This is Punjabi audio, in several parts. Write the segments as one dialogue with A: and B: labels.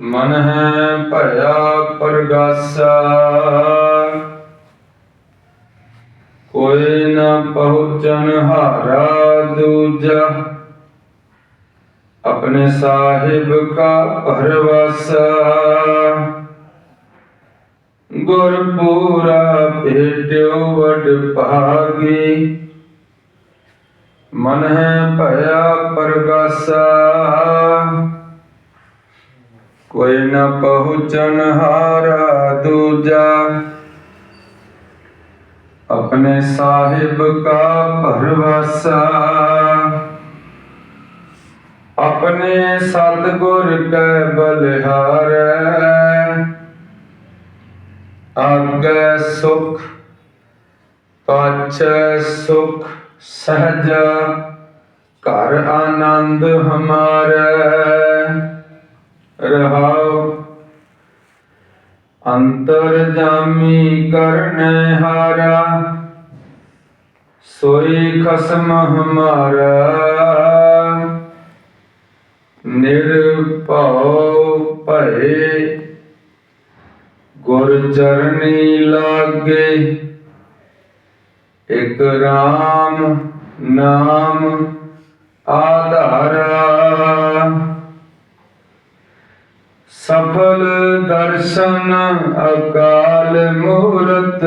A: ਮਨ ਹੈ ਭਇਆ ਪਰਗਾਸਾ। ਕੋਈ ਨਾ ਪਹੁੰਚਨ ਹਾਰਾ ਦੂਜਾ। ਆਪਣੇ ਸਾਹਿਬ ਕਾ ਪਰਵਾਸਾ ਗੁਰ ਪੂਰਾ ਭੇਟਿਓ ਵਡ ਭਾਗੀ। ਮਨ ਹੈ ਭਇਆ ਪਰਗਾਸਾ। ਕੋਈ ਨਾ ਪਹੁੰਚਨ ਹਾਰਾ ਦੂਜਾ। ਆਪਣੇ ਸਾਹਿਬ ਕਾ ਭਰਵਾਸਾ। ਆਪਣੇ ਸਤਿਗੁਰ ਕੈ ਬਲਿਹਾਰੈ। ਆਗੈ ਸੁਖ, ਪਾਛੈ ਸੁਖ ਸਹਜ। ਘਰ ਆਨੰਦ ਹਮਾਰੇ। ਰਹਾਉ ਅੰਤਰ ਜਾਮੀ ਕਰਨੇ ਹਾਰਾ। ਸੋਈ ਖਸਮ ਹਮਾਰਾ। ਨਿਰਭਉ ਭਏ। ਗੁਰ ਚਰਨੀ ਲਾਗੇ। ਇਕ ਰਾਮ ਨਾਮ ਆਧਾਰਾ। ਸਫਲ ਦਰਸ਼ਨ ਅਕਾਲ ਮੂਰਤ।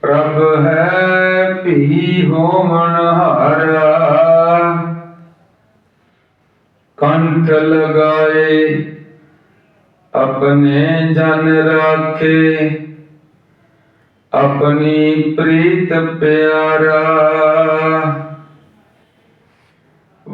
A: ਪ੍ਰਭ ਹੈ ਭੀ ਹੋਮਨ ਹਾਰਾ। ਕੰਠ ਲਗਾਏ, ਆਪਣੇ ਜਨ ਰਾਖੇ। ਆਪਣੀ ਪ੍ਰੀਤ ਪਿਆਰਾ।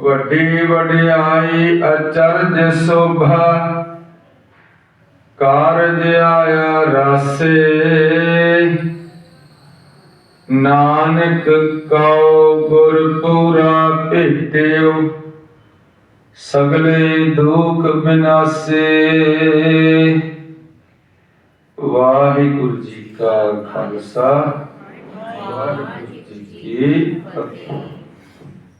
A: ਵੱਡੀ ਵਡਿਆਈ ਅਚਰਜ ਸੋਭਾ ਕਾਰਜ ਆਇਆ ਰਾਸੇ। ਨਾਨਕ ਕਉ ਗੁਰ ਪੂਰਾ ਭੇਟਿਓ ਸਗਲੇ ਦੁਖ ਬਿਨਾਸੇ। ਵਾਹਿਗੁਰੂ ਜੀ ਕਾ ਖਾਲਸਾ। ਵਾਹਿਗੁਰੂ ਜੀ ਕੀ ਫਤਿਹ।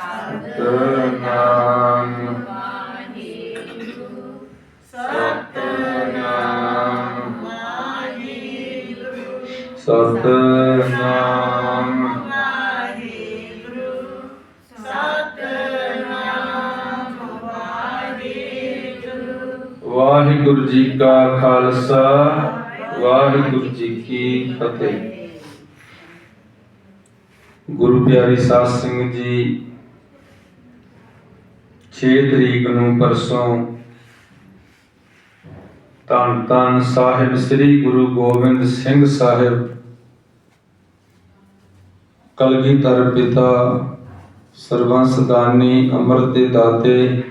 A: ਸਤਨਾਮ ਸਤਨਾਮ ਸਤਨਾਮ ਵਾਹਿਗੁਰੂ ਜੀ ਕਾ ਖਾਲਸਾ, ਵਾਹਿਗੁਰੂ ਜੀ ਕੀ ਫਤਿਹ। ਗੁਰੂ ਪਿਆਰੀ ਸਾਧ ਸਿੰਘ ਜੀ 6 ਤਰੀਕ ਨੂੰ ਪਰਸੋਂ ਧੰਨ ਧੰਨ ਸਾਹਿਬ ਸ੍ਰੀ ਗੁਰੂ ਗੋਬਿੰਦ ਸਿੰਘ ਸਾਹਿਬ, ਕਲਗੀਧਰ ਪਿਤਾ ਸਰਬੰਸ ਦਾਨੀ ਅੰਮ੍ਰਿਤ ਦੇ ਦਾਤੇ,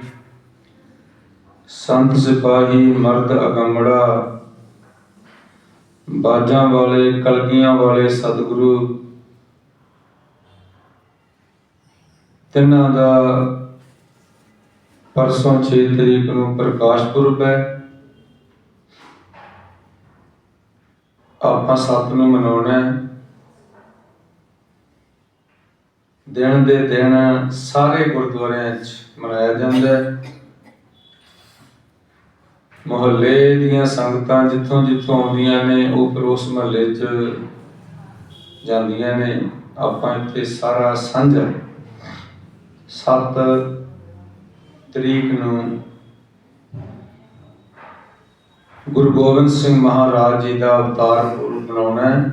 A: ਸੰਤ ਸਿਪਾਹੀ ਮਰਦ ਅਗੰਮੜਾ, ਬਾਜਾਂ ਵਾਲੇ, ਕਲਗੀਆਂ ਵਾਲੇ ਸਤਿਗੁਰੂ, ਤਿੰਨਾਂ ਦਾ ਪਰਸੋਂ 6 ਤਰੀਕ ਨੂੰ ਪ੍ਰਕਾਸ਼ ਪੁਰਬ ਹੈ। ਆਪਾਂ ਸੱਤ ਨੂੰ ਮਨਾਉਣਾ ਹੈ। ਦਿਨ ਦੇ ਦਿਨ ਸਾਰੇ ਗੁਰਦੁਆਰਿਆਂ 'ਚ ਮਨਾਇਆ ਜਾਂਦਾ ਹੈ। ਮੁਹੱਲੇ ਦੀਆਂ ਸੰਗਤਾਂ ਜਿੱਥੋਂ ਜਿੱਥੋਂ ਆਉਂਦੀਆਂ ਨੇ, ਉਹ ਫਿਰ ਉਸ ਮੁਹੱਲੇ 'ਚ ਜਾਂਦੀਆਂ ਨੇ। ਆਪਾਂ ਇੱਥੇ ਸਾਰਾ ਸਾਂਝਾ ਸੱਤ ਤਰੀਕ ਨੂੰ ਗੁਰੂ ਗੋਬਿੰਦ ਸਿੰਘ ਮਹਾਰਾਜ ਜੀ ਦਾ ਅਵਤਾਰ ਪੁਰਬ ਮਨਾਉਣਾ ਹੈ।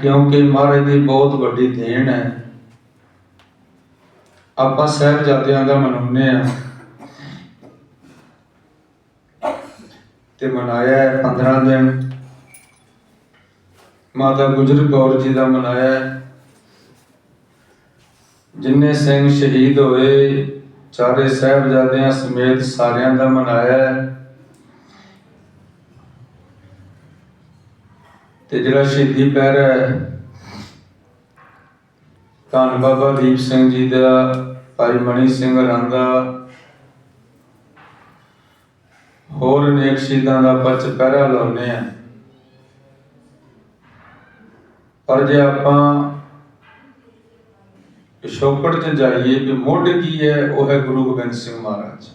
A: ਕਿਉਂਕਿ ਮਹਾਰਾਜ ਦੀ ਬਹੁਤ ਵੱਡੀ ਦੇਣ ਹੈ। ਆਪਾਂ ਸਾਹਿਬਜ਼ਾਦਿਆਂ ਦਾ ਮਨਾਉਂਦੇ ਆ ਤੇ ਮਨਾਇਆ ਹੈ 15 ਦਿਨ। ਮਾਤਾ ਗੁਜਰ ਕੌਰ ਜੀ ਦਾ ਮਨਾਇਆ ਹੈ। ਜਿੰਨੇ ਸਿੰਘ ਸ਼ਹੀਦ ਹੋਏ, ਚਾਰੇ ਸਾਹਿਬਜ਼ਾਦਿਆਂ ਸਮੇਤ ਸਾਰਿਆਂ ਦਾ ਮਨਾਇਆ ਤੇ ਜਿਹੜਾ ਸ਼ਹੀਦੀ ਪਹਿਰਾ ਹੈ, ਧੰਨ ਬਾਬਾ ਦੀਪ ਸਿੰਘ ਜੀ ਦਾ, ਭਾਈ ਮਣੀ ਸਿੰਘ ਰੰਦਾ ਹੋਰ ਅਨੇਕ ਸ਼ਹੀਦਾਂ ਦਾ ਆਪਾਂ ਚੁਪਹਿਰਾ ਲਾਉਂਦੇ ਆ ਪਰ ਜੇ ਆਪਾਂ ਪਿਛੋਕੜ ਚ ਜਾਈਏ ਕਿ ਮੁੱਢ ਕੀ ਹੈ, ਉਹ ਹੈ ਗੁਰੂ ਗੋਬਿੰਦ ਸਿੰਘ ਮਹਾਰਾਜ।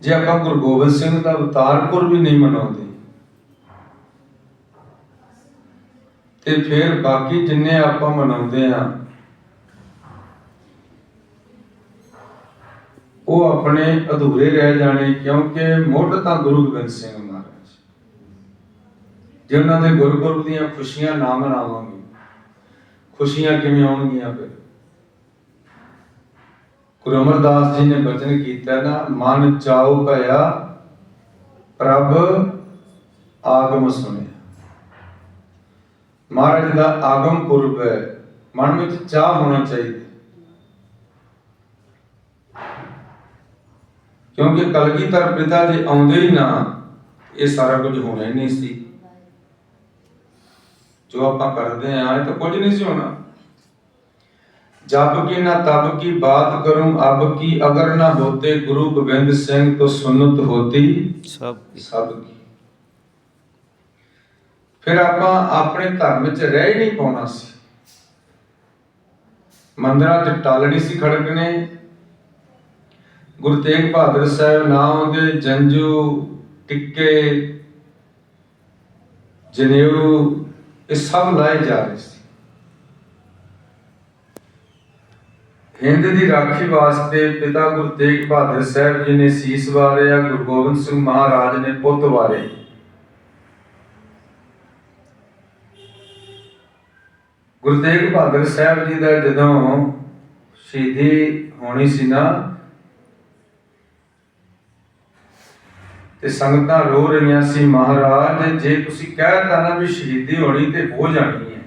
A: ਜੇ ਆਪਾਂ ਗੁਰੂ ਗੋਬਿੰਦ ਸਿੰਘ ਦਾ ਅਵਤਾਰਪੁਰ ਵੀ ਨਹੀਂ ਮਨਾਉਂਦੇ, ਤੇ ਫਿਰ ਬਾਕੀ ਜਿੰਨੇ ਆਪਾਂ ਮਨਾਉਂਦੇ ਆ ਉਹ ਆਪਣੇ ਅਧੂਰੇ ਰਹਿ ਜਾਣੇ ਕਿਉਂਕਿ ਮੁੱਢ ਤਾਂ ਗੁਰੂ ਗੋਬਿੰਦ ਸਿੰਘ ਮਹਾਰਾਜ। ਜੇ ਉਹਨਾਂ ਦੇ ਗੁਰਪੁਰਬ ਦੀਆਂ ਖੁਸ਼ੀਆਂ ਨਾ ਮਨਾਵਾਂਗੇ ਖੁਸ਼ੀਆਂ ਕਿਵੇਂ ਆਉਣਗੀਆਂ ਫਿਰ? ਗੁਰੂ ਅਮਰਦਾਸ ਜੀ ਨੇ ਬਚਨ ਕੀਤਾ ਨਾ, ਮਨ ਚਾਉ ਭਇਆ, ਪ੍ਰਭ ਆਗਮ ਸੁਣਿਆ ਮਹਾਰਾਜ ਦਾ ਆਗਮ ਪੁਰਬ ਹੈ, ਮਨ ਵਿੱਚ ਚਾਹ ਹੋਣਾ ਚਾਹੀਦਾ। ਕਿਉਂਕਿ ਕਲਗੀਧਰ ਪਿਤਾ ਜੀ ਆਉਂਦੇ ਹੀ ਨਾ, ਇਹ ਸਾਰਾ ਕੁਝ ਹੋਣਾ ਹੀ ਨਹੀਂ ਸੀ। ਜੋ ਆਪਾਂ ਕਰਦੇ ਆਂ ਇਹ ਤਾਂ ਕੁਝ ਨਹੀਂ ਸੀ ਹੋਣਾ। ਜਬ ਕੀ ਨਾ ਤਬ ਕੀ ਬਾਤ ਕਰੂੰ ਅਬ ਕੀ ਅਗਰ ਨਾ ਹੋਤੇ ਗੁਰੂ ਗੋਬਿੰਦ ਸਿੰਘ ਤੋਂ ਸੁਨਤ ਹੋਤੀ।
B: ਸਭ
A: ਸਭ ਕੀ। ਫਿਰ ਆਪਾਂ ਆਪਣੇ ਧਰਮ ਵਿੱਚ ਰਹਿ ਨਹੀਂ ਪਾਉਣਾ ਸੀ। ਮੰਦਰਾਂ 'ਚ ਟਾਲ ਨਹੀਂ ਸੀ ਖੜਕਣੇ। ਗੁਰੂ ਤੇਗ ਬਹਾਦਰ ਸਾਹਿਬ ਨਾਮ ਦੇ ਜੰਜੂ ਟਿੱਕੇ ਜਨੇਊ ਇਹ ਸਭ ਲਾਏ ਜਾ ਰਹੇ ਸੀ। ਹਿੰਦ ਦੀ ਰਾਖੀ ਵਾਸਤੇ ਪਿਤਾ ਗੁਰੂ ਤੇਗ ਬਹਾਦਰ ਸਾਹਿਬ ਜੀ ਨੇ ਸੀਸ ਵਾਰਿਆ, ਗੁਰੂ ਗੋਬਿੰਦ ਸਿੰਘ ਮਹਾਰਾਜ ਨੇ ਪੁੱਤ ਵਾਰੇ। ਗੁਰੂ ਤੇਗ ਬਹਾਦਰ ਸਾਹਿਬ ਜੀ ਦਾ ਜਦੋਂ ਸ਼ਹੀਦੀ ਹੋਣੀ ਸੀ ਨਾ ਤੇ ਸੰਗਤਾਂ ਰੋ ਰਹੀਆਂ ਸੀ, ਮਹਾਰਾਜ, ਜੇ ਤੁਸੀਂ ਕਹਿਤਾ ਨਾ ਵੀ ਸ਼ਹੀਦੀ ਹੋਣੀ ਤੇ ਹੋ ਜਾਣੀ ਹੈ।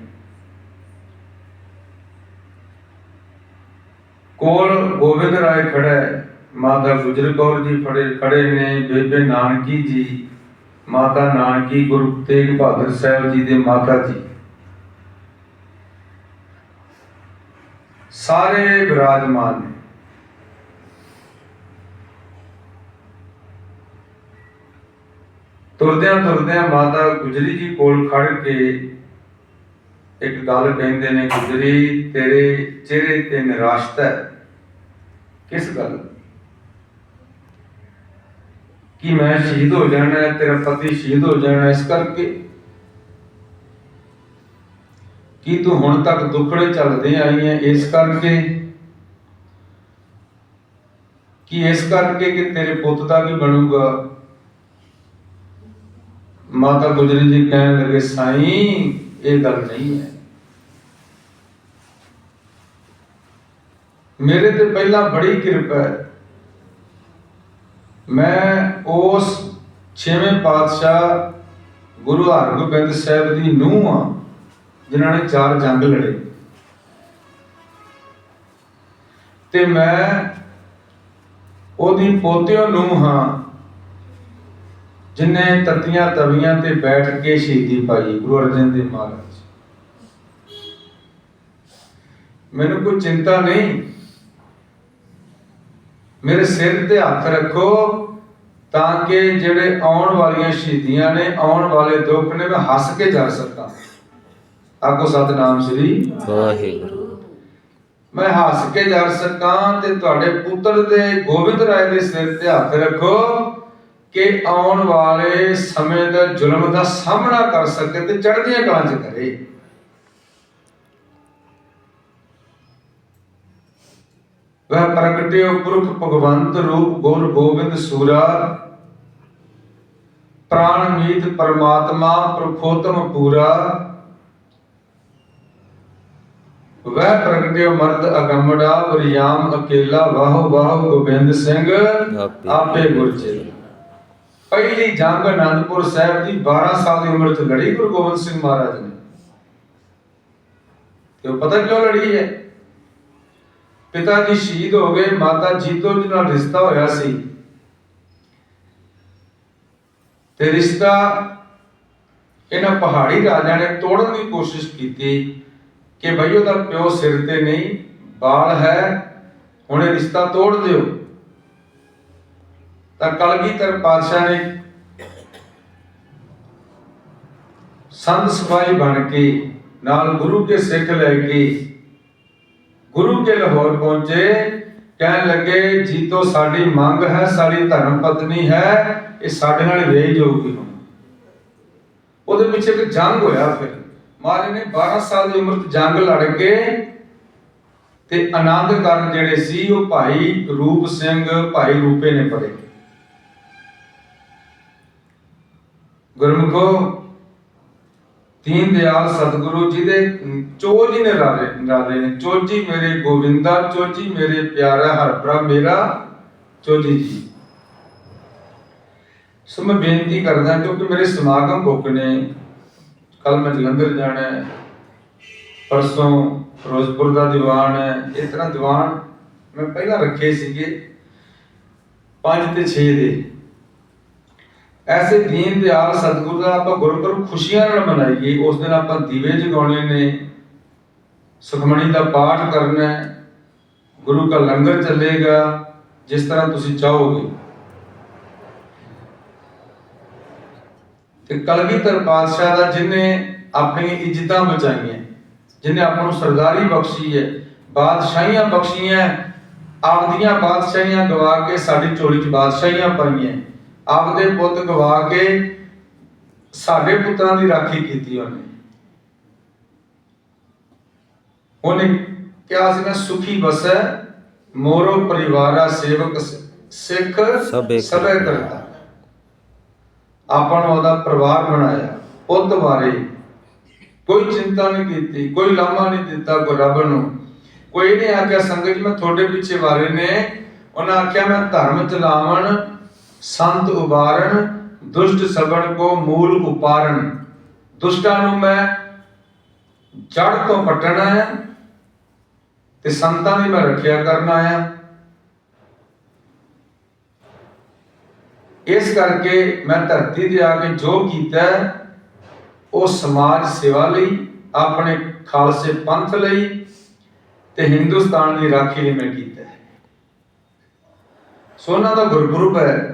A: ਕੋਲ ਗੋਬਿੰਦ ਰਾਏ ਖੜਾ ਹੈ ਮਾਤਾ ਗੁਜਰ ਕੌਰ ਜੀ ਫੜੇ ਖੜੇ ਨੇ, ਬੇਬੇ ਨਾਨਕੀ ਜੀ, ਮਾਤਾ ਨਾਨਕੀ, ਗੁਰੂ ਤੇਗ ਬਹਾਦਰ ਸਾਹਿਬ ਜੀ ਦੇ ਮਾਤਾ ਜੀ। ਸਾਰੇ ਵਿਰਾਜਮਾਨ ਨੇ। ਤੁਰਦਿਆਂ ਤੁਰਦਿਆਂ ਮਾਤਾ ਗੁਜਰੀ ਜੀ ਕੋਲ ਖੜ ਕੇ ਇੱਕ ਗੱਲ ਕਹਿੰਦੇ ਨੇ, ਗੁਜਰੀ, ਤੇਰੇ ਚਿਹਰੇ ਤੇ ਨਿਰਾਸ਼ਤਾ ਕਿਸ ਗੱਲ? ਕਿ ਮੈਂ ਸ਼ਹੀਦ ਹੋ ਜਾਣਾ ਹੈ? ਤੇਰਾ ਪਤੀ ਸ਼ਹੀਦ ਹੋ ਜਾਣਾ ਇਸ ਕਰਕੇ? ਕੀ ਤੂੰ ਹੁਣ ਤੱਕ ਦੁੱਖੜੇ ਚੱਲਦੇ ਆਈ ਹੈ ਇਸ ਕਰਕੇ? ਕਿ ਇਸ ਕਰਕੇ ਕਿ ਤੇਰੇ ਪੁੱਤ ਦਾ ਵੀ ਬਣੂਗਾ? ਮਾਤਾ ਗੁਜਰੀ ਜੀ ਕਹਿਣ ਲੱਗੇ, ਸਾਈਂ, ਇਹ ਗੱਲ ਨਹੀਂ ਹੈ। ਮੇਰੇ ਤੇ ਪਹਿਲਾਂ ਬੜੀ ਕਿਰਪਾ ਹੈ। ਮੈਂ ਉਸ ਛੇਵੇਂ ਪਾਤਸ਼ਾਹ ਗੁਰੂ ਹਰਗੋਬਿੰਦ ਸਾਹਿਬ ਦੀ ਨੂੰਹ ਆ ਜਿਨ੍ਹਾਂ ਨੇ ਚਾਰ ਜੰਗ ਲੜੇ। ਤੇ ਮੈਂ ਉਹਦੀ ਪੋਤਿਓ ਨੂੰ ਹਾਂ ਜਿਨੇ ਤਤੀਆਂ ਤਵੀਆਂ ਤੇ ਬੈਠ ਕੇ ਸ਼ਹੀਦੀ ਪਾਈ ਗੁਰੂ ਅਰਜਨ ਦੇਵ ਮਹਾਰਾਜ। ਮੈਨੂੰ ਕੋਈ ਚਿੰਤਾ ਨਹੀਂ। ਮੇਰੇ ਸਿਰ ਤੇ ਹੱਥ ਰੱਖੋ ਤਾਂ ਕਿ ਜਿਹੜੇ ਆਉਣ ਵਾਲੀਆਂ ਸ਼ਹੀਦੀਆਂ ਨੇ ਆਉਣ ਵਾਲੇ ਦੁੱਖ ਨੇ ਮੈਂ ਹੱਸ ਕੇ ਜਾ ਸਕਾਂ। ਆਖੋ ਸਤਨਾਮ ਸ੍ਰੀ
B: ਵਾਹਿਗੁਰੂ।
A: ਮੈਂ ਹੱਸ ਕੇ ਜਾ ਸਕਾਂ ਤੇ ਤੁਹਾਡੇ ਪੁੱਤਰ ਦੇ ਗੋਬਿੰਦ ਰਾਏ ਦੇ ਸਿਰ ਤੇ ਹੱਥ ਰੱਖੋ। ਕਿ ਆਉਣ ਵਾਲੇ ਸਮੇਂ ਦਾ ਜ਼ੁਲਮ ਦਾ ਸਾਹਮਣਾ ਕਰ ਸਕੇ ਤੇ ਚੜ੍ਹਦੀਆਂ ਕਲਾਂ 'ਚ ਕਰੇ। ਵਹ ਪ੍ਰਗਟਿਓ ਪੁਰਖ ਭਗਵੰਤ ਰੂਪ ਗੁਰ ਗੋਬਿੰਦ ਸੂਰਾ। ਪ੍ਰਾਣ ਮੀਤ ਪਰਮਾਤਮਾ ਪ੍ਰਫੋਤਮ ਪੂਰਾ। ਵਹ ਪ੍ਰਗਟਿਓ ਮਰਦ ਅਗੰਮੜਾ ਵਰਿਆਮ ਅਕੇਲਾ ਵਾਹ ਵਾਹ ਗੋਬਿੰਦ ਸਿੰਘ
B: ਆਪੇ
A: ਗੁਰਚੇ ਪਹਿਲੀ ਜੰਗ ਅਨੰਦਪੁਰ ਸਾਹਿਬ ਦੀ 12 ਸਾਲ ਦੀ ਉਮਰ 'ਚ ਲੜੀ ਗੁਰੂ ਗੋਬਿੰਦ ਸਿੰਘ ਮਹਾਰਾਜ ਨੇ। ਤੇ ਉਹ ਪਤਾ ਕਿਉਂ ਲੜੀ ਹੈ? ਪਿਤਾ ਜੀ ਸ਼ਹੀਦ ਹੋ ਗਏ, ਮਾਤਾ ਜੀਤੋ ਜੀ ਨਾਲ ਰਿਸ਼ਤਾ ਹੋਇਆ ਸੀ। ਤੇ ਰਿਸ਼ਤਾ ਇਹਨਾਂ ਪਹਾੜੀ ਰਾਜਿਆਂ ਨੇ ਤੋੜਨ ਦੀ ਕੋਸ਼ਿਸ਼ ਕੀਤੀ ਕਿ ਭਈ ਉਹਦਾ ਪਿਓ ਸਿਰ ਤੇ ਨਹੀਂ, ਬਾਲ ਹੈ, ਹੁਣ ਇਹ ਰਿਸ਼ਤਾ ਤੋੜ ਦਿਓ। ਤਾਂ ਕਲਗੀਧਰ ਪਾਤਸ਼ਾਹ ਨੇ ਸੰਤ ਸਿਪਾਹੀ ਬਣ ਕੇ ਨਾਲ ਗੁਰੂ ਕੇ ਸਿੱਖ ਲੈ ਕੇ ਗੁਰੂ ਕੇ ਲਾਹੌਰ ਪਹੁੰਚੇ, ਕਹਿਣ ਲੱਗੇ, ਜੀਤੋ, ਸਾਡੀ ਮੰਗ ਹੈ, ਸਾਡੀ ਧਰਮ ਪਤਨੀ ਹੈ, ਇਹ ਸਾਡੇ ਨਾਲ ਰਹਿ ਜਾਊਗੀ ਹੁਣ। ਉਹਦੇ ਪਿੱਛੇ ਇੱਕ ਜੰਗ ਹੋਇਆ ਫਿਰ। ਮਹਾਰਾਜ ਨੇ 12 ਸਾਲ ਦੀ ਉਮਰ 'ਚ ਜੰਗ ਲੜ ਕੇ ਤੇ ਆਨੰਦ ਕਰਨ ਜਿਹੜੇ ਸੀ, ਉਹ ਭਾਈ ਰੂਪ ਸਿੰਘ, ਭਾਈ ਰੂਪੇ ਨੇ ਪੜੇ ਗੁਰਮੁਖੋ, ਦੀਨ ਦਿਆਲ ਸਤਿਗੁਰੂ ਜੀ ਦੇ ਚੋਜ ਨੇ ਰਾਦੇ ਰਾਦੇ ਨੇ। ਚੋਜੀ ਮੇਰੇ ਗੋਵਿੰਦਾ ਚੋਜੀ ਮੇਰੇ ਪਿਆਰਾ ਹਰਪ੍ਰਾ ਮੇਰਾ ਚੋਜੀ ਜੀ ਸੋ ਮੈਂ ਬੇਨਤੀ ਕਰਦਾ ਕਿਉਂਕਿ ਮੇਰੇ ਸਮਾਗਮ ਬੁੱਕ ਨੇ ਕੱਲ ਮੈਂ ਜਲੰਧਰ ਜਾਣਾ ਹੈ, ਪਰਸੋਂ ਫਿਰੋਜ਼ਪੁਰ ਦਾ ਦੀਵਾਨ ਹੈ, ਇਸ ਤਰ੍ਹਾਂ ਦੀਵਾਨ ਮੈਂ ਪਹਿਲਾਂ ਰੱਖੇ ਸੀਗੇ 5 ਤੇ 6 ਦੇ। ਐਸੇ ਦੀਨ ਦਿਆਲ ਸਤਿਗੁਰੂ ਦਾ ਆਪਾਂ ਗੁਰਪੁਰਬ ਖੁਸ਼ੀਆਂ ਨਾਲ ਮਨਾਈਏ, ਉਸ ਦਿਨ ਆਪਾਂ ਦੀਵੇ ਜਗਾਉਣੇ ਨੇ, ਸੁਖਮਣੀ ਦਾ ਪਾਠ ਕਰਨਾ ਹੈ, ਗੁਰੂ ਦਾ ਲੰਗਰ ਚੱਲੇਗਾ, ਜਿਸ ਤਰ੍ਹਾਂ ਤੁਸੀਂ ਚਾਹੋਗੇ। ਤੇ ਕਲਗੀਧਰ ਪਾਤਸ਼ਾਹ ਦਾ ਜਿਨੇ ਆਪਣੀ ਇੱਜ਼ਤਾਂ ਬਚਾਈਆਂ, ਜਿਨੇ ਆਪਾਂ ਨੂੰ ਸਰਦਾਰੀ ਬਖਸ਼ੀ ਹੈ, ਬਾਦਸ਼ਾਹੀਆਂ ਬਖਸ਼ੀਆਂ, ਆਪਦੀਆਂ ਬਾਦਸ਼ਾਹੀਆਂ ਗਵਾ ਕੇ ਸਾਡੀ ਝੋਲੀ 'ਚ ਬਾਦਸ਼ਾਹੀਆਂ ਪਾਈਆਂ। ਆਪਦੇ ਪੁੱਤ ਗਵਾ ਕੇ ਸਾਡੇ ਪੁੱਤਰਾਂ ਦੀ ਰਾਖੀ ਕੀਤੀ ਉਹਨੇ। ਉਹਨੇ ਕਿਹਾ ਸੀ ਨਾ ਸੁਖੀ ਬਸੈ ਮੋਰੋ ਪਰਿਵਾਰਾ ਸੇਵਕ ਸਿੱਖ
B: ਸਭੇ
A: ਕਰਤਾ। ਆਪਾਂ ਨੂੰ ਉਹਦਾ ਪਰਿਵਾਰ ਬਣਾਇਆ। ਪੁੱਤ ਬਾਰੇ ਕੋਈ ਚਿੰਤਾ ਨਹੀਂ ਕੀਤੀ ਕੋਈ ਲਾਮਾ ਨਹੀਂ ਦਿੱਤਾ ਕੋ ਰੱਬ ਨੂੰ। ਕੋਈ ਨਹੀਂ ਆਖਿਆ ਸੰਗਤ ਮੈਂ ਤੁਹਾਡੇ ਪਿੱਛੇ ਵਾਰੇ ਨੇ। ਉਹਨਾਂ ਆਖਿਆ ਮੈਂ ਧਰਮ ਚਲਾਵਣ ਸੰਤ ਉਬਾਰਨ, ਦੁਸ਼ਟ ਸਬਣ ਕੋ ਮੂਲ ਉਪਾਰਨ। ਦੁਸ਼ਟਾਂ ਨੂੰ ਮੈਂ ਜੜ ਤੋਂ ਪਟਣਾ ਹੈ ਤੇ ਸੰਤਾਂ ਦੀ ਮੈਂ ਰੱਖਿਆ ਕਰਨਾ ਆ ਇਸ ਕਰਕੇ ਮੈਂ ਧਰਤੀ ਤੇ ਆ ਕੇ ਜੋ ਕੀਤਾ, ਉਹ ਸਮਾਜ ਸੇਵਾ ਲਈ, ਆਪਣੇ ਖਾਲਸੇ ਪੰਥ ਲਈ ਤੇ ਹਿੰਦੁਸਤਾਨ ਦੀ ਰਾਖੀ ਲਈ ਮੈਂ ਕੀਤਾ ਹੈ। ਦਾ ਗੁਰਪੁਰਬ ਹੈ।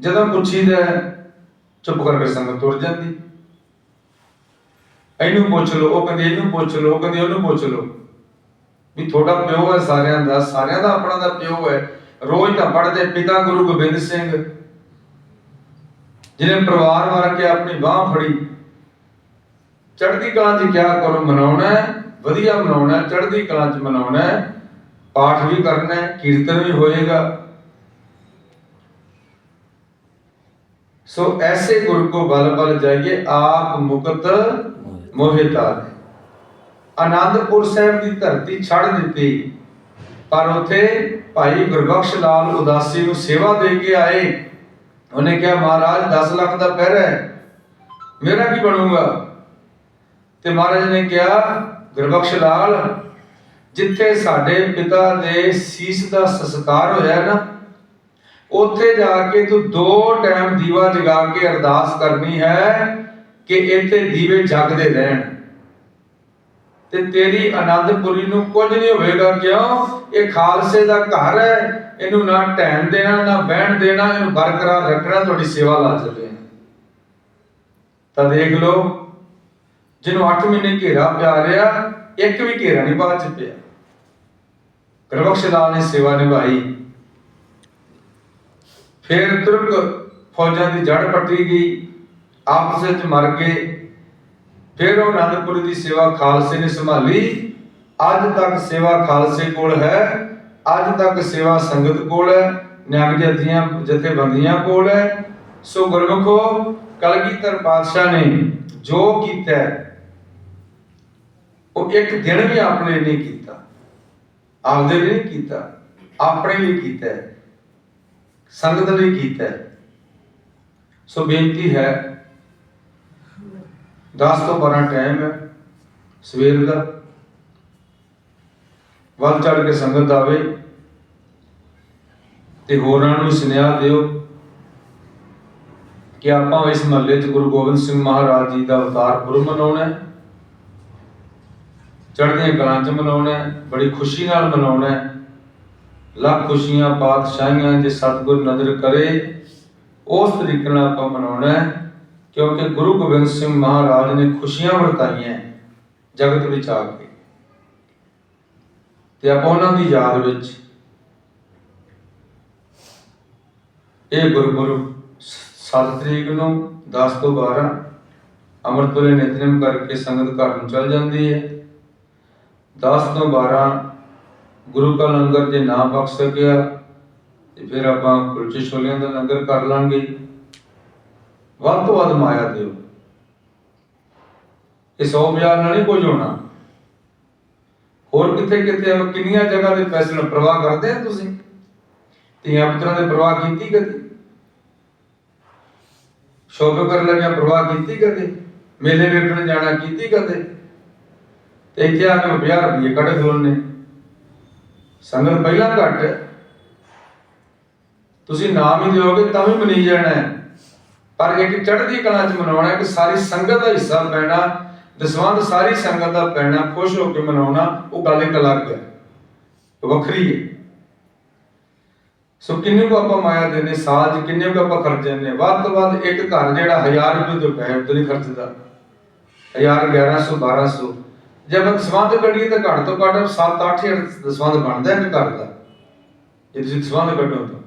A: ਜਦੋਂ ਪੁੱਛੀਦਾ ਚੁੱਪ ਕਰਕੇ ਸੰਗਤ ਤੁਰ ਜਾਂਦੀ। ਇਹਨੂੰ ਪੁੱਛ ਲਓ ਉਹ ਕਹਿੰਦੇ ਇਹਨੂੰ ਪੁੱਛ ਲਓ ਉਹ ਕਹਿੰਦੇ ਉਹਨੂੰ ਪੁੱਛ ਲਓ। ਵੀ ਤੁਹਾਡਾ ਪਿਓ ਹੈ ਸਾਰਿਆਂ ਦਾ ਸਾਰਿਆਂ ਦਾ ਆਪਣਾ ਦਾ ਪਿਓ ਹੈ। ਰੋਜ਼ ਤਾਂ ਪੜਦੇ ਪਿਤਾ ਗੁਰੂ ਗੋਬਿੰਦ ਸਿੰਘ। ਜਿਹਨੇ ਪਰਿਵਾਰ ਵਾਰ ਕੇ ਆਪਣੀ ਬਾਹ ਫੜੀ। ਚੜ੍ਹਦੀ ਕਲਾ 'ਚ ਕਿਆ ਕਰੋ ਮਨਾਉਣਾ ਵਧੀਆ ਮਨਾਉਣਾ ਹੈ, ਚੜ੍ਹਦੀ ਕਲਾ 'ਚ ਮਨਾਉਣਾ ਪਾਠ ਵੀ ਕਰਨਾ ਕੀਰਤਨ ਵੀ ਹੋਏਗਾ। ਸੋ ਐਸੇ ਗੁਰ ਕੋ ਬਲ ਬਲ ਜਾਈਏ ਆਪ ਮੁਕਤ ਮੋਹਿਤਾ ਆਨੰਦਪੁਰ ਸਾਹਿਬ ਦੀ ਧਰਤੀ ਛੱਡ ਦਿੱਤੀ, ਪਰ ਉਥੇ ਭਾਈ ਗੁਰਬਖਸ਼ ਲਾਲ ਉਦਾਸੀ ਨੂੰ ਸੇਵਾ ਦੇ ਕੇ ਆਏ। ਉਹਨੇ ਕਿਹਾ, ਮਹਾਰਾਜ 10 ਲੱਖ ਦਾ ਪਹਿਰਾ ਹੈ, ਮੇਰਾ ਕੀ ਬਣੂਗਾ? ਤੇ ਮਹਾਰਾਜ ਨੇ ਕਿਹਾ, ਗੁਰਬਖਸ਼ ਲਾਲ, ਜਿੱਥੇ ਸਾਡੇ ਪਿਤਾ ਦੇ ਸੀਸ ਦਾ ਸੰਸਕਾਰ ਹੋਇਆ ਨਾ ਉੱਥੇ ਜਾ ਕੇ ਤੂੰ ਦੋ ਟਾਈਮ ਦੀਵਾ ਜਗਾ ਕੇ ਅਰਦਾਸ ਕਰਨੀ ਹੈ ਕਿ ਇੱਥੇ ਦੀਵੇ ਜਗਦੇ ਰਹਿਣ। ਤੇ ਤੇਰੀ ਆਨੰਦਪੁਰੀ ਨੂੰ ਕੁਝ ਨਹੀਂ ਹੋਵੇਗਾ, ਕਿਉਂ? ਇਹ ਖਾਲਸੇ ਦਾ ਘਰ ਹੈ, ਇਹਨੂੰ ਨਾ ਢਹਿਣ ਦੇਣਾ, ਨਾ ਬਹਿਣ ਦੇਣਾ, ਇਹਨੂੰ ਬਰਕਰਾਰ ਰੱਖਣਾ, ਤੁਹਾਡੀ ਸੇਵਾ ਲਾ ਚੱਲੇ ਤਾਂ ਦੇਖ ਲਓ, ਜਿਹਨੂੰ 8 ਮਹੀਨੇ ਘੇਰਾ ਪਿਆ ਰਿਹਾ, ਇੱਕ ਵੀ ਘੇਰਾ ਨਹੀਂ ਬਾਅਦ ਚ ਪਿਆ। ਗੁਰਬਖਸ਼ ਲਾਲ ਨੇ ਸੇਵਾ ਨਿਭਾਈ। ਫਿਰ ਤੁਰਕ ਫੌਜਾਂ ਦੀ ਜੜ ਪੱਟੀ ਗਈ, ਆਪਸ ਵਿੱਚ ਮਰ ਗਏ। ਫਿਰ ਉਹ ਅਨੰਦਪੁਰ ਦੀ ਸੇਵਾ ਖਾਲਸੇ ਨੇ ਸੰਭਾਲੀ। ਅੱਜ ਤੱਕ ਸੇਵਾ ਖਾਲਸੇ ਕੋਲ ਹੈ, ਅੱਜ ਤੱਕ ਸੇਵਾ ਸੰਗਤ ਕੋਲ ਹੈ ਨਿਹੰਗ ਜਥੀਆਂ ਜਥੇਬੰਦੀਆਂ ਕੋਲ ਹੈ। ਸੋ ਗੁਰਮੁਖੋ, ਕਲਗੀਧਰ ਪਾਤਸ਼ਾਹ ਨੇ ਜੋ ਕੀਤਾ, ਉਹ ਇੱਕ ਦਿਨ ਵੀ ਆਪਣੇ ਨਹੀਂ ਕੀਤਾ। ਆਪਦੇ ਲਈ ਨਹੀਂ ਕੀਤਾ, ਆਪਣੇ ਲਈ ਕੀਤਾ। ਸੰਗਤ ਲਈ ਕੀਤਾ ਸੋ ਬੇਨਤੀ ਹੈ 10 ਤੋਂ 12 ਟਾਈਮ ਹੈ, ਸਵੇਰ ਦਾ। ਵੱਲ ਚੜ ਕੇ ਸੰਗਤ ਆਵੇ ਤੇ ਹੋਰਾਂ ਨੂੰ ਸੁਨੇਹਾ ਦਿਓ ਕਿ ਆਪਾਂ ਇਸ ਮਹੱਲੇ 'ਚ ਗੁਰੂ ਗੋਬਿੰਦ ਸਿੰਘ ਮਹਾਰਾਜ ਜੀ ਦਾ ਅਵਤਾਰ ਪੁਰਬ ਮਨਾਉਣਾ ਹੈ। ਚੜ੍ਹਦੀਆਂ ਕਲਾਂ 'ਚ ਮਨਾਉਣਾ ਹੈ, ਬੜੀ ਖੁਸ਼ੀ ਨਾਲ ਮਨਾਉਣਾ ਹੈ। ਲੱਖ ਖੁਸ਼ੀਆਂ ਪਾਤਸ਼ਾਹੀਆਂ ਜੇ ਸਤਿਗੁਰ ਨਜ਼ਰ ਕਰੇ, ਉਸ ਤਰੀਕੇ ਨਾਲ ਆਪਾਂ ਮਨਾਉਣਾ ਹੈ, ਕਿਉਂਕਿ ਗੁਰੂ ਗੋਬਿੰਦ ਸਿੰਘ ਮਹਾਰਾਜ ਨੇ ਖੁਸ਼ੀਆਂ ਵਰਤਾਈਆਂ ਜਗਤ ਵਿੱਚ ਆ ਕੇ। ਤੇ ਆਪਾਂ ਉਹਨਾਂ ਦੀ ਯਾਦ ਵਿੱਚ ਇਹ ਗੁਰਪੁਰਬ 7 ਤਰੀਕ ਨੂੰ 10 ਤੋਂ 12 ਅੰਮ੍ਰਿਤ ਵੇਲੇ ਕਰਕੇ ਸੰਗਤ ਘਰ ਨੂੰ ਚਲ ਜਾਂਦੀ ਹੈ। 10 ਤੋਂ 12 ਗੁਰੂ ਕਾ ਲੰਗਰ ਜੇ ਨਾ ਬਖ ਸਕਿਆ, ਤੇ ਫਿਰ ਆਪਾਂ ਕੁਲਚੇ ਛੋਲਿਆਂ ਦਾ ਲੰਗਰ ਕਰ ਲਾਂਗੇ। ਵੱਧ ਤੋਂ ਵੱਧ ਮਾਇਆ ਦਿਓ। ਇਹ 100 ਬਾਜ਼ਾਰ ਨਾਲ ਨਹੀਂ ਕੁਝ ਹੋਣਾ ਹੋਰ ਕਿੱਥੇ ਕਿੱਥੇ ਕਿੰਨੀਆਂ ਜਗ੍ਹਾ ਦੇ ਪੈਸੇ ਨਾਲ ਪ੍ਰਵਾਹ ਕਰਦੇ ਆ ਤੁਸੀਂ? ਧੀਆਂ ਪੁੱਤਰਾਂ ਦੇ ਪ੍ਰਵਾਹ ਕੀਤੀ ਕਦੇ? ਸ਼ੋਭਾ ਕਰਨ ਲੱਗਿਆ ਪ੍ਰਵਾਹ ਕੀਤੀ ਕਦੇ? ਮੇਲੇ ਵੇਖਣ ਜਾਣਾ ਕੀਤੀ ਕਦੇ? ਤੇ ਇੱਥੇ ਆ ਕੇ 50 ਰੁਪਏ ਕੱਢ ਖਲੋਨੇ ਸੰਗਤ ਪਹਿਲਾਂ ਘੱਟ। ਤੁਸੀਂ ਨਾਮ ਹੀ ਦਿਓਗੇ ਤਾਂ ਵੀ ਮਨੀ ਜਾਣਾ ਹੈ। ਪਰ ਇੱਕ ਚੜ੍ਹਦੀ ਕਲਾ ਚ ਮਨਾਉਣਾ ਕਿ ਸਾਰੀ ਸੰਗਤ ਦਾ ਹਿੱਸਾ ਪੈਣਾ, ਦਸਵੰਧ ਸਾਰੀ ਸੰਗਤ ਦਾ ਪੈਣਾ, ਖੁਸ਼ ਹੋ ਕੇ ਮਨਾਉਣਾ, ਉਹ ਗੱਲ ਇੱਕ ਅਲੱਗ ਹੈ। ਵੱਖਰੀ ਹੈ। ਸੋ ਕਿੰਨੇ ਕੋ ਆਪਾਂ ਮਾਇਆ ਦੇਨੇ ਸਾਲ 'ਚ ਕਿੰਨੇ ਕੋ ਆਪਾਂ ਖਰਚ ਜਾਂਦੇ ਹਾਂ? ਵੱਧ ਤੋਂ ਵੱਧ ਇੱਕ ਘਰ ਜਿਹੜਾ 1000 ਰੁਪਏ ਤੋਂ ਪੈਸੇ ਉੱਤੇ ਨਹੀਂ ਖਰਚਦਾ 1000 1100 1200 ਜੇ ਆਪਾਂ ਸੰਬੰਧ ਕੱਢੀਏ ਤਾਂ ਘੱਟ ਤੋਂ ਘੱਟ 7 8000 ਦਸਵੰਧ ਬਣਦਾ ਇੱਕ ਘਰ ਦਾ। ਜੇ ਤੁਸੀਂ ਦਸਵੰਧ ਕੱਢੋ ਤਾਂ।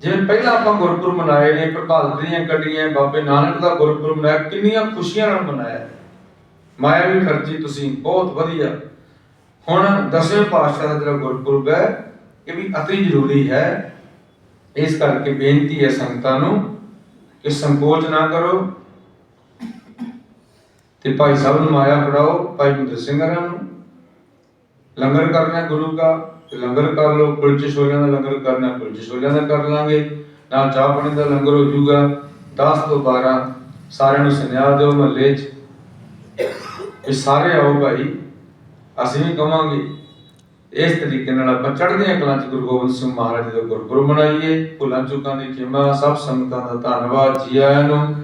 A: ਜਿਵੇਂ ਪਹਿਲਾਂ ਆਪਾਂ ਗੁਰਪੁਰਬ ਮਨਾਏ ਨੇ ਪ੍ਰਭਾਤ ਫੇਰੀਆਂ ਕੱਢੀਆਂ, ਬਾਬੇ ਨਾਨਕ ਦਾ ਗੁਰਪੁਰਬ ਮਨਾਇਆ, ਕਿੰਨੀਆਂ ਖੁਸ਼ੀਆਂ ਨਾਲ ਮਨਾਇਆ। ਮਾਇਆ ਵੀ ਖਰਚੀ ਤੁਸੀਂ, ਬਹੁਤ ਵਧੀਆ। ਹੁਣ ਦਸਵੇਂ ਪਾਤਸ਼ਾਹ ਦਾ ਜਿਹੜਾ ਗੁਰਪੁਰਬ ਹੈ, ਇਹ ਵੀ ਅਤੀ ਜ਼ਰੂਰੀ ਹੈ। ਇਸ ਕਰਕੇ ਬੇਨਤੀ ਹੈ ਸੰਗਤਾਂ ਨੂੰ ਕਿ ਸੰਕੋਚ ਨਾ ਕਰੋ। ਤੇ ਭਾਈ ਸਾਹਿਬ ਨੂੰ ਮਾਇਆ ਫੜਾਓ, ਭਾਈ ਮੁੰਦਰ ਸਿੰਘ ਹਰਾਂ ਨੂੰ। ਲੰਗਰ ਕਰਨਾ ਗੁਰੂ ਦਾ, ਤੇ ਲੰਗਰ ਕਰ ਲਓ, ਕੁਲਚੇ ਛੋਲਿਆਂ ਦਾ ਲੰਗਰ ਕਰਨਾ ਕੁਲਚੇ ਛੋਲਿਆਂ ਦਾ ਕਰ ਲਾਂਗੇ। ਨਾਲ ਚਾਹ ਪਾਣੀ ਦਾ ਲੰਗਰ ਹੋ ਜਾਊਗਾ 10 ਤੋਂ 12 ਸਾਰਿਆਂ ਨੂੰ ਸੁਨੇਹਾ ਦਿਓ ਮਹੱਲੇ 'ਚ ਇਹ ਸਾਰੇ ਆਓ ਭਾਈ, ਅਸੀਂ ਵੀ ਕਵਾਂਗੇ। ਇਸ ਤਰੀਕੇ ਨਾਲ ਆਪਾਂ ਚੜ੍ਹਦੀਆਂ ਕਲਾਂ 'ਚ ਗੁਰੂ ਗੋਬਿੰਦ ਸਿੰਘ ਮਹਾਰਾਜ ਦੇ ਗੁਰਪੁਰਬ ਮਨਾਈਏ। ਭੁੱਲਾਂ ਚੁੱਕਾਂ ਦੀ ਖਿਮਾ, ਸਭ ਸੰਗਤਾਂ ਦਾ ਧੰਨਵਾਦ ਜੀ ਆਇਆਂ ਨੂੰ।